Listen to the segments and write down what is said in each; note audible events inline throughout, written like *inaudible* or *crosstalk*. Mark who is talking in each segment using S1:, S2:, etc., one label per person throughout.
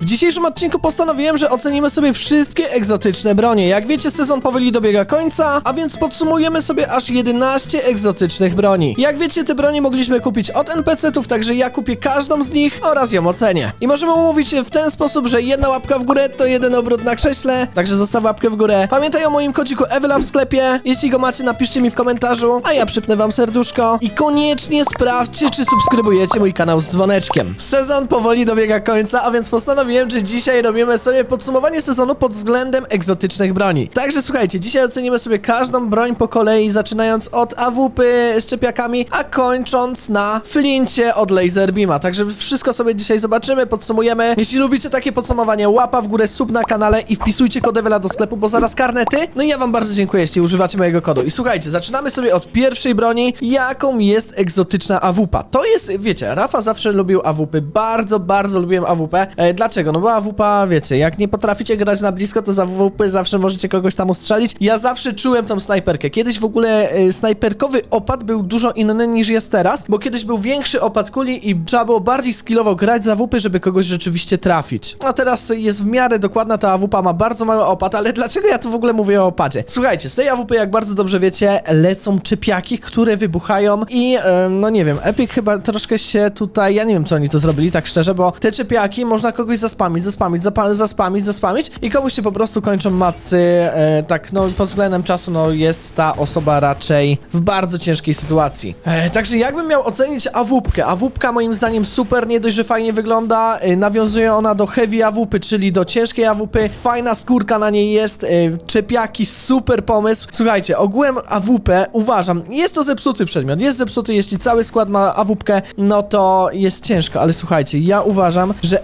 S1: W dzisiejszym odcinku postanowiłem, że ocenimy sobie wszystkie egzotyczne bronie. Jak wiecie, sezon powoli dobiega końca, a więc podsumujemy sobie aż 11 egzotycznych broni. Jak wiecie, te bronie mogliśmy kupić od NPC-ów, także ja kupię każdą z nich oraz ją ocenię. I możemy umówić się w ten sposób, że jedna łapka w górę to jeden obrót na krześle, także zostaw łapkę w górę. Pamiętaj o moim kodziku Ewela w sklepie. Jeśli go macie, napiszcie mi w komentarzu, a ja przypnę wam serduszko. I koniecznie sprawdźcie, czy subskrybujecie mój kanał z dzwoneczkiem. Sezon powoli dobiega końca, a więc postanowiłem, że dzisiaj robimy sobie podsumowanie sezonu pod względem egzotycznych broni. Także słuchajcie, dzisiaj ocenimy sobie każdą broń po kolei, zaczynając od AWP z czepiakami, a kończąc na flincie od Laserbeama. Także wszystko sobie dzisiaj zobaczymy, podsumujemy. Jeśli lubicie takie podsumowanie, łapa w górę, sub na kanale i wpisujcie kod Ewela do sklepu, bo zaraz karnety. No i ja wam bardzo dziękuję, jeśli używacie mojego kodu. I słuchajcie, zaczynamy sobie od pierwszej broni, jaką jest egzotyczna AWP. To jest, wiecie, Rafa zawsze lubił AWP, bardzo, bardzo lubiłem AWP. E, dlaczego? No bo AWP, wiecie, jak nie potraficie grać na blisko, to za AWP zawsze możecie kogoś tam ustrzelić. Ja zawsze czułem tą snajperkę. Kiedyś w ogóle e, snajperkowy opad był dużo inny niż jest teraz, bo kiedyś był większy opad kuli i trzeba było bardziej skillowo grać za AWP, żeby kogoś rzeczywiście trafić. A teraz jest w miarę dokładna ta AWP, ma bardzo mały opad, ale dlaczego ja tu w ogóle mówię o opadzie? Słuchajcie, z tej AWP, jak bardzo dobrze wiecie, lecą czepiaki, które wybuchają i em, no nie wiem, Epic chyba troszkę się tutaj, ja nie wiem co oni to zrobili, tak szczerze, bo te czepiaki można kogoś zaspamić, zaspamić, zapa- zaspamić, zaspamić i komuś się po prostu kończą macy, e, tak no pod względem czasu, no jest ta osoba raczej w bardzo ciężkiej sytuacji. E, także jakbym miał ocenić AWP, AWP moim zdaniem super, nie dość, że fajnie wygląda, e, nawiązuje ona do heavy AWP, czyli do ciężkiej AWP, fajna skórka na niej jest, e, czepiaki, super pomysł. Słuchajcie, ogółem AWP uważam, jest to zepsuty przedmiot, jest zepsuty, jeśli cały skład ma AWP, no to jest ciężko, ale słuchajcie, ja uważam, że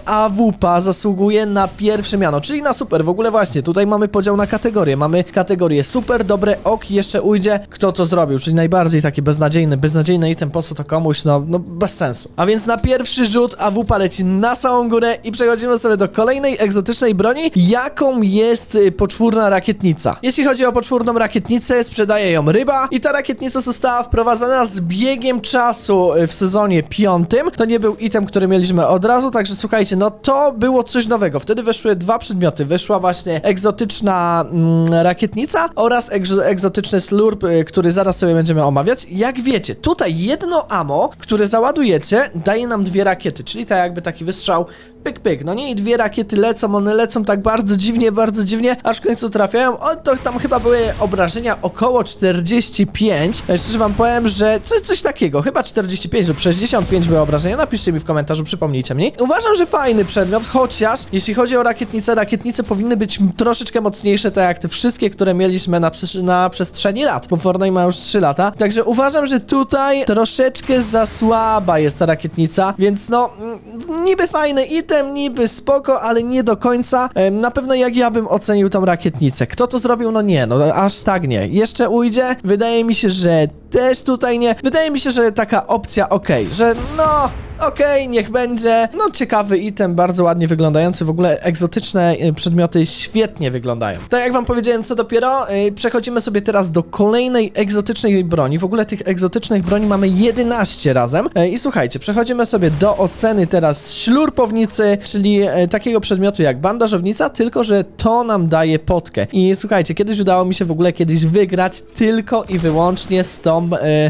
S1: AWP zasługuje na pierwsze miano, czyli na super. W ogóle właśnie, tutaj mamy podział na kategorie. Mamy kategorię super, dobre, ok, jeszcze ujdzie, kto to zrobił, czyli najbardziej taki beznadziejny, beznadziejny item, po co to komuś, no, no bez sensu. A więc na pierwszy rzut AWP leci na samą górę i przechodzimy sobie do kolejnej egzotycznej broni, jaką jest y, poczwórna rakietnica. Jeśli chodzi o poczwórną rakietnicę, sprzedaje ją ryba i ta rakietnica została wprowadzona z biegiem czasu y, w sezonie piątym. To nie był item, który mieliśmy od razu, także słuchajcie, no to było coś nowego. Wtedy weszły dwa przedmioty. Wyszła właśnie egzotyczna mm, rakietnica oraz egzo- egzotyczny slurp, y, który zaraz sobie będziemy omawiać. Jak wiecie, tutaj jedno amo, które załadujecie, daje nam dwie rakiety, czyli tak jakby taki wystrzał pyk, pyk. No nie, i dwie rakiety lecą, one lecą tak bardzo dziwnie, bardzo dziwnie, aż w końcu trafiają. O, to tam chyba były obrażenia około 45. E, Szczerze wam powiem, że coś, coś takiego, chyba 45 lub 65 były obrażenia. Napiszcie mi w komentarzu, przypomnijcie mi. Uważam, że fajny przedmiot, chociaż jeśli chodzi o rakietnice, rakietnice powinny być troszeczkę mocniejsze, tak jak te wszystkie, które mieliśmy na, na przestrzeni lat, bo Fortnite ma już 3 lata. Także uważam, że tutaj troszeczkę za słaba jest ta rakietnica, więc no, mm, niby fajny item, niby spoko, ale nie do końca. Na pewno jak ja bym ocenił tą rakietnicę. Kto to zrobił? No nie, no aż tak nie. Jeszcze ujdzie? Wydaje mi się, że też tutaj nie. Wydaje mi się, że taka opcja okej, że no... Okej, niech będzie. No, ciekawy item, bardzo ładnie wyglądający. W ogóle egzotyczne y, przedmioty świetnie wyglądają. Tak jak wam powiedziałem, co dopiero, y, przechodzimy sobie teraz do kolejnej egzotycznej broni. W ogóle tych egzotycznych broni mamy 11 razem. Y, I słuchajcie, przechodzimy sobie do oceny teraz ślurpownicy, czyli takiego przedmiotu jak bandażownica, tylko że to nam daje potkę. I słuchajcie, kiedyś udało mi się w ogóle kiedyś wygrać tylko i wyłącznie z tą y,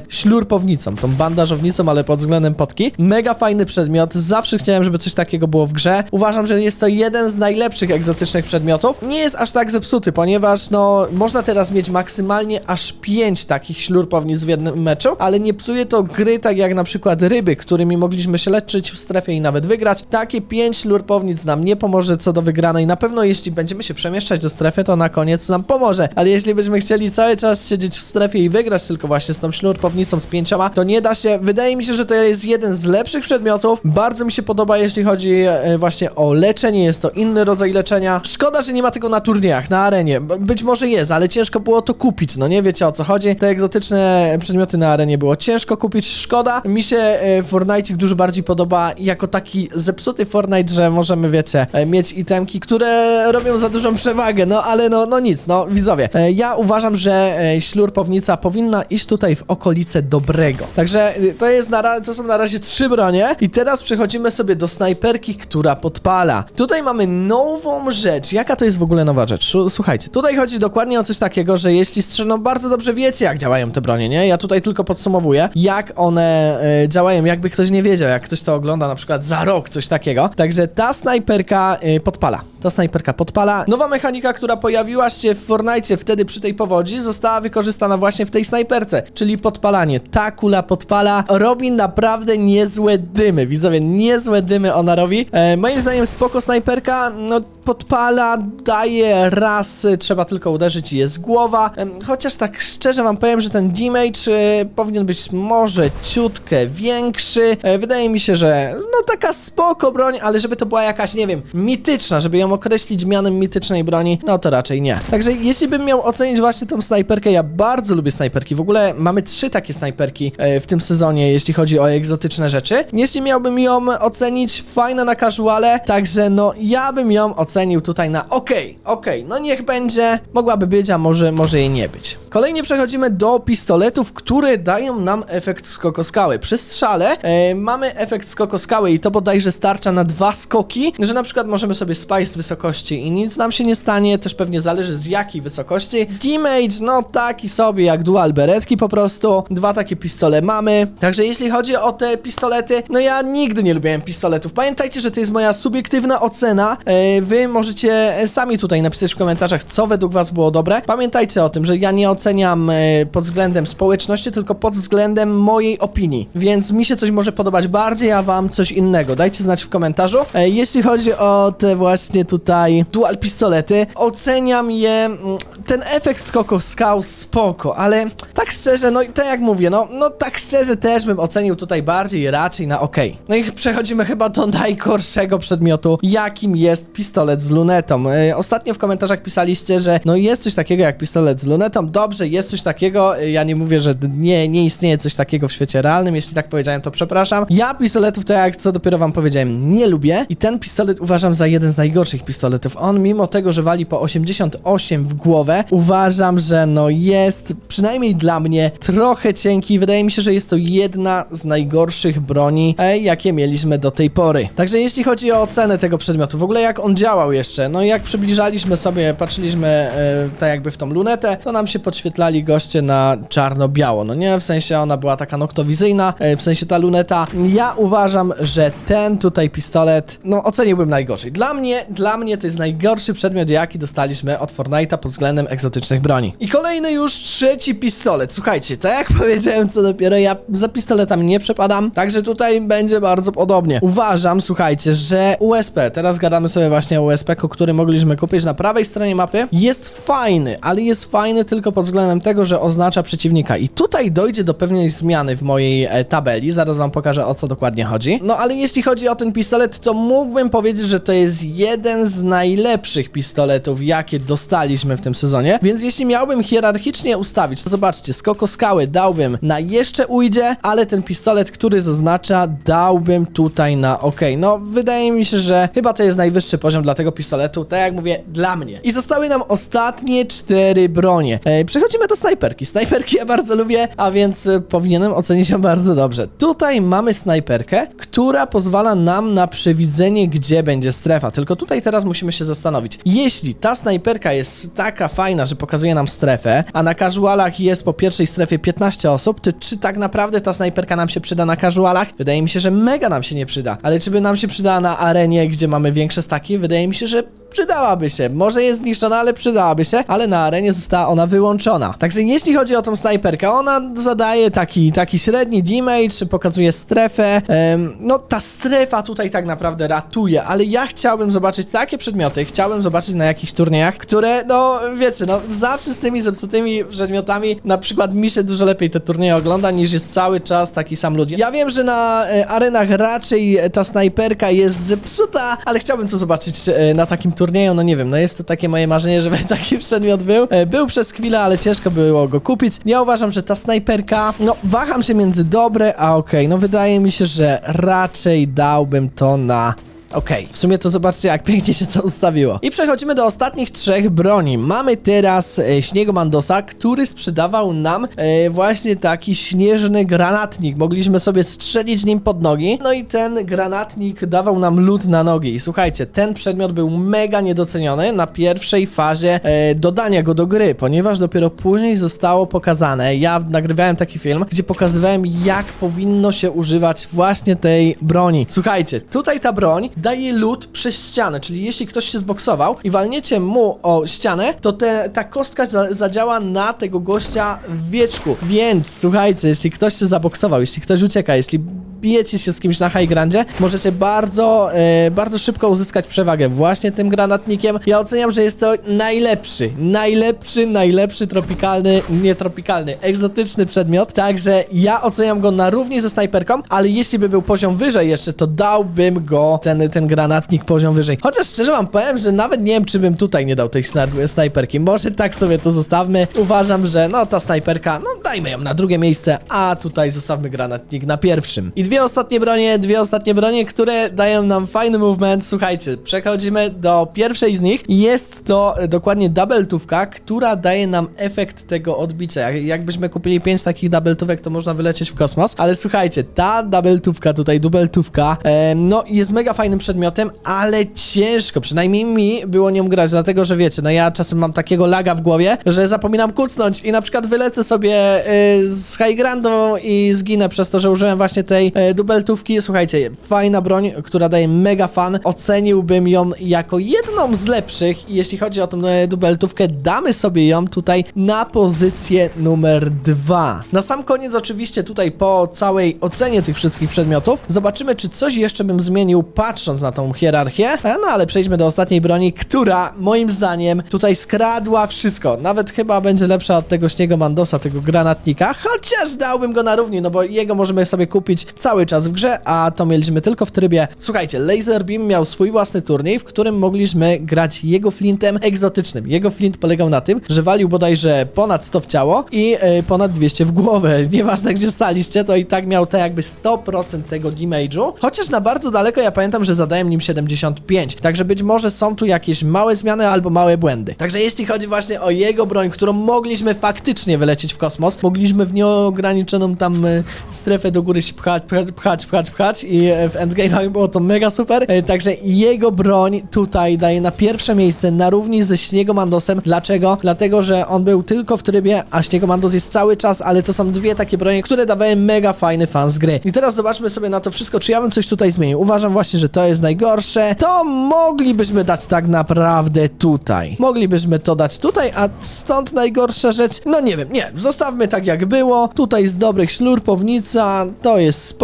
S1: ślurpownicą, tą bandażownicą, ale pod względem potki. Mega fajny przedmiot, zawsze chciałem, żeby coś takiego było w grze. Uważam, że jest to jeden z najlepszych egzotycznych przedmiotów. Nie jest aż tak zepsuty, ponieważ no, można teraz mieć maksymalnie aż 5 takich ślurpownic w jednym meczu, ale nie psuje to gry tak jak na przykład ryby, którymi mogliśmy się leczyć w strefie i nawet wygrać. Takie 5 ślurpownic nam nie pomoże co do wygranej. Na pewno jeśli będziemy się przemieszczać do strefy, to na koniec nam pomoże, ale jeśli byśmy chcieli cały czas siedzieć w strefie i wygrać tylko właśnie z tą ślurpownicą z pięcioma, to nie da się. Wydaje mi się, że to jest jeden z lepszych przedmiotów. Bardzo mi się podoba, jeśli chodzi e, właśnie o leczenie. Jest to inny rodzaj leczenia. Szkoda, że nie ma tego na turniejach, na arenie. Być może jest, ale ciężko było to kupić. No nie wiecie o co chodzi. Te egzotyczne przedmioty na arenie było ciężko kupić. Szkoda. Mi się e, Fortnite dużo bardziej podoba jako taki zepsuty Fortnite, że możemy, wiecie, e, mieć itemki, które robią za dużą przewagę. No ale no, no nic, no widzowie. Ja uważam, że ślurpownica powinna iść tutaj w okolice dobrego. Także to jest na to są na razie trzy broni. I teraz przechodzimy sobie do snajperki, która podpala. Tutaj mamy nową rzecz. Jaka to jest w ogóle nowa rzecz? Słuchajcie, tutaj chodzi dokładnie o coś takiego, że jeśli strzelą, bardzo dobrze wiecie, jak działają te bronie, nie? Ja tutaj tylko podsumowuję, jak one e, działają, jakby ktoś nie wiedział, jak ktoś to ogląda na przykład za rok, coś takiego. Także ta snajperka e, podpala. Ta snajperka podpala. Nowa mechanika, która pojawiła się w Fortnite wtedy przy tej powodzi, została wykorzystana właśnie w tej snajperce, czyli podpalanie. Ta kula podpala, robi naprawdę niezłe dymy. Widzowie, niezłe dymy ona robi. E, moim zdaniem spoko snajperka, no podpala, daje raz, y, trzeba tylko uderzyć i jest głowa. Chociaż tak szczerze wam powiem, że ten damage y, powinien być może ciutkę większy. E, Wydaje mi się, że no taka spoko broń, ale żeby to była jakaś, nie wiem, mityczna, żeby ją określić mianem mitycznej broni, no to raczej nie. Także jeśli bym miał ocenić właśnie tą snajperkę, ja bardzo lubię snajperki. W ogóle mamy trzy takie snajperki e, w tym sezonie, jeśli chodzi o egzotyczne rzeczy. Jeśli miałbym ją ocenić, fajna na casuale, także no ja bym ją ocenił tutaj na okej, okej, no niech będzie, mogłaby być, a może, może jej nie być. Kolejnie przechodzimy do pistoletów, które dają nam efekt skokoskały. Przy strzale e, mamy efekt skokoskały i to bodajże starcza na dwa skoki, że na przykład możemy sobie spaść z wysokości i nic nam się nie stanie, też pewnie zależy z jakiej wysokości. Damage, no taki sobie jak dual beretki po prostu, dwa takie pistole mamy, także jeśli chodzi o te pistolety, no ja nigdy nie lubiłem pistoletów. Pamiętajcie, że to jest moja subiektywna ocena, e, wy możecie sami tutaj napisać w komentarzach, co według was było dobre. Pamiętajcie o tym, że ja nie oceniam e, pod względem społeczności, tylko pod względem mojej opinii, więc mi się coś może podobać bardziej, a wam coś innego. Dajcie znać w komentarzu. E, Jeśli chodzi o te właśnie tutaj dual pistolety, oceniam je, mm, ten efekt skoku skał spoko, ale tak szczerze, no i tak jak mówię, no, no tak szczerze też bym ocenił tutaj bardziej raczej na ok. No i przechodzimy chyba do najgorszego przedmiotu, jakim jest pistolet z lunetą. E, Ostatnio w komentarzach pisaliście, że no jest coś takiego jak pistolet z lunetą. Dobrze, jest coś takiego. Ja nie mówię, że nie, nie istnieje coś takiego w świecie realnym. Jeśli tak powiedziałem, to przepraszam. Ja pistoletów, tak jak co dopiero wam powiedziałem, nie lubię i ten pistolet uważam za jeden z najgorszych pistoletów. On mimo tego, że wali po 88 w głowę, uważam, że no jest przynajmniej dla mnie trochę cienki. Wydaje mi się, że jest to jedna z najgorszych broni, e, jakie mieliśmy do tej pory. Także jeśli chodzi o ocenę tego przedmiotu, w ogóle jak on działał jeszcze, no jak przybliżaliśmy sobie, patrzyliśmy e, tak jakby w tą lunetę, to nam się podświetlali goście na czarno-biało, no nie? W sensie ona była taka noktowizyjna, e, w sensie ta luneta. Ja uważam, że ten tutaj pistolet, no oceniłbym najgorzej. Dla mnie, dla mnie to jest najgorszy przedmiot, jaki dostaliśmy od Fortnite'a pod względem egzotycznych broni. I kolejny już trzeci pistolet. Słuchajcie, tak jak *laughs* powiedziałem co dopiero, ja za pistoletami nie przepadam, także tutaj będzie bardzo podobnie. Uważam, słuchajcie, że USP, teraz gadamy sobie właśnie o USP, który mogliśmy kupić na prawej stronie mapy, jest fajny, ale jest fajny tylko pod względem tego, że oznacza przeciwnika. I tutaj dojdzie do pewnej zmiany w mojej e, tabeli, zaraz wam pokażę o co dokładnie chodzi. No ale jeśli chodzi o ten pistolet, to mógłbym powiedzieć, że to jest jeden z najlepszych pistoletów, jakie dostaliśmy w tym sezonie, więc jeśli miałbym hierarchicznie ustawić, to zobaczcie, skoko skały dałbym na jeszcze ujdzie, ale ten pistolet, który zaznacza, dałbym tutaj na ok. No, wydaje mi się, że chyba to jest najwyższy poziom dla tego pistoletu, tak jak mówię, dla mnie. I zostały nam ostatnie cztery bronie. E, przechodzimy do snajperki. Snajperki ja bardzo lubię, a więc e, powinienem ocenić ją bardzo dobrze. Tutaj mamy snajperkę, która pozwala nam na przewidzenie, gdzie będzie strefa. Tylko tutaj teraz musimy się zastanowić. Jeśli ta snajperka jest taka fajna, że pokazuje nam strefę, a na casualach jest po pierwszej strefie 15 osób, to czy tak naprawdę ta snajperka nam się przyda na casualach? Wydaje mi się, że mega nam się nie przyda. Ale czy by nam się przydała na arenie, gdzie mamy większe staki? Wydaje mi się, że przydałaby się. Może jest zniszczona, ale przydałaby się, ale na arenie została ona wyłączona. Także jeśli chodzi o tą snajperkę, ona zadaje taki, taki średni damage, pokazuje strefę. Em, no ta strefa tutaj tak naprawdę ratuje, ale ja chciałbym zobaczyć takie przedmioty, chciałbym zobaczyć na jakichś turniejach, które, no wiecie, no zawsze z tymi zepsutymi przedmiotami, na przykład mi się dużo lepiej te turnieje ogląda, niż jest cały czas taki sam lud. Ja wiem, że na e, arenach raczej ta snajperka jest zepsuta, ale chciałbym to zobaczyć e, na takim turnieju, no nie wiem, no jest to takie moje marzenie, żeby *laughs* taki przedmiot był. E, Był przez chwilę, ale ciężko było go kupić. Ja uważam, że ta snajperka, no waham się między dobre a okej, no wydaje mi się, że raczej dałbym to na Okej, w sumie to zobaczcie, jak pięknie się to ustawiło. I przechodzimy do ostatnich trzech broni. Mamy teraz e, Śniegomandosa, który sprzedawał nam e, właśnie taki śnieżny granatnik. Mogliśmy sobie strzelić nim pod nogi. No i ten granatnik dawał nam lód na nogi. I słuchajcie, ten przedmiot był mega niedoceniony na pierwszej fazie e, dodania go do gry, ponieważ dopiero później zostało pokazane. Ja nagrywałem taki film, gdzie pokazywałem, jak powinno się używać właśnie tej broni. Słuchajcie, tutaj ta broń daje lód przez ścianę, czyli jeśli ktoś się zboksował i walniecie mu o ścianę, to te, ta kostka za, zadziała na tego gościa w wieczku. Więc słuchajcie, jeśli ktoś się zaboksował, jeśli ktoś ucieka, jeśli bijecie się z kimś na high grandzie, możecie bardzo, e, bardzo szybko uzyskać przewagę właśnie tym granatnikiem. Ja oceniam, że jest to najlepszy, najlepszy, najlepszy tropikalny, nie tropikalny, egzotyczny przedmiot, także ja oceniam go na równi ze snajperką, ale jeśli by był poziom wyżej jeszcze, to dałbym go, ten, ten granatnik poziom wyżej. Chociaż szczerze wam powiem, że nawet nie wiem, czy bym tutaj nie dał tej snajperki. Może tak sobie to zostawmy. Uważam, że no ta snajperka, no dajmy ją na drugie miejsce, a tutaj zostawmy granatnik na pierwszym. I dwie ostatnie bronie, dwie ostatnie bronie, które dają nam fajny movement. Słuchajcie, przechodzimy do pierwszej z nich. Jest to e, dokładnie double-tówka, która daje nam efekt tego odbicia. Jak, jakbyśmy kupili pięć takich double-tówek, to można wylecieć w kosmos. Ale słuchajcie, ta double-tówka tutaj, dubeltówka, e, no jest mega fajnym przedmiotem, ale ciężko, przynajmniej mi było nią grać, dlatego że wiecie, no ja czasem mam takiego laga w głowie, że zapominam kucnąć i na przykład wylecę sobie e, z high grandą i zginę przez to, że użyłem właśnie tej e, dubeltówki. Słuchajcie, fajna broń, która daje mega fan. Oceniłbym ją jako jedną z lepszych jeśli chodzi o tą e, dubeltówkę, damy sobie ją tutaj na pozycję numer dwa. Na sam koniec oczywiście tutaj po całej ocenie tych wszystkich przedmiotów zobaczymy, czy coś jeszcze bym zmienił patrząc na tą hierarchię. E, No ale przejdźmy do ostatniej broni, która moim zdaniem tutaj skradła wszystko. Nawet chyba będzie lepsza od tego śniego Mandosa, tego granatnika, chociaż dałbym go na równi, no bo jego możemy sobie kupić cały czas w grze, a to mieliśmy tylko w trybie. Słuchajcie, Laser Beam miał swój własny turniej, w którym mogliśmy grać jego flintem egzotycznym. Jego flint polegał na tym, że walił bodajże ponad 100 w ciało i e, ponad 200 w głowę. *laughs* Nieważne gdzie staliście, to i tak miał te jakby 100% tego damage'u. Chociaż na bardzo daleko ja pamiętam, że zadałem nim 75. Także być może są tu jakieś małe zmiany albo małe błędy. Także jeśli chodzi właśnie o jego broń, którą mogliśmy faktycznie wylecieć w kosmos, mogliśmy w nieograniczoną tam e, strefę do góry się pchać, pchać, pchać, pchać, i w endgame'ach było to mega super. E, Także jego broń tutaj daje na pierwsze miejsce na równi ze Śniegomandosem. Dlaczego? Dlatego, że on był tylko w trybie, a Śniegomandos jest cały czas, ale to są dwie takie bronie, które dawają mega fajny fan z gry. I teraz zobaczmy sobie na to wszystko, czy ja bym coś tutaj zmienił. Uważam właśnie, że to jest najgorsze. To moglibyśmy dać tak naprawdę tutaj. Moglibyśmy to dać tutaj, a stąd najgorsza rzecz, no nie wiem, nie, zostawmy tak jak było. Tutaj z dobrych ślurpownica, to jest spoko.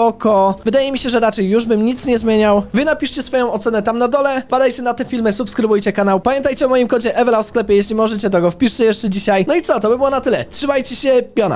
S1: Wydaje mi się, że raczej już bym nic nie zmieniał. Wy napiszcie swoją ocenę tam na dole, padajcie na te filmy, subskrybujcie kanał. Pamiętajcie o moim kodzie Ewela w sklepie, jeśli możecie, to go wpiszcie jeszcze dzisiaj. No i co, to by było na tyle. Trzymajcie się, piona.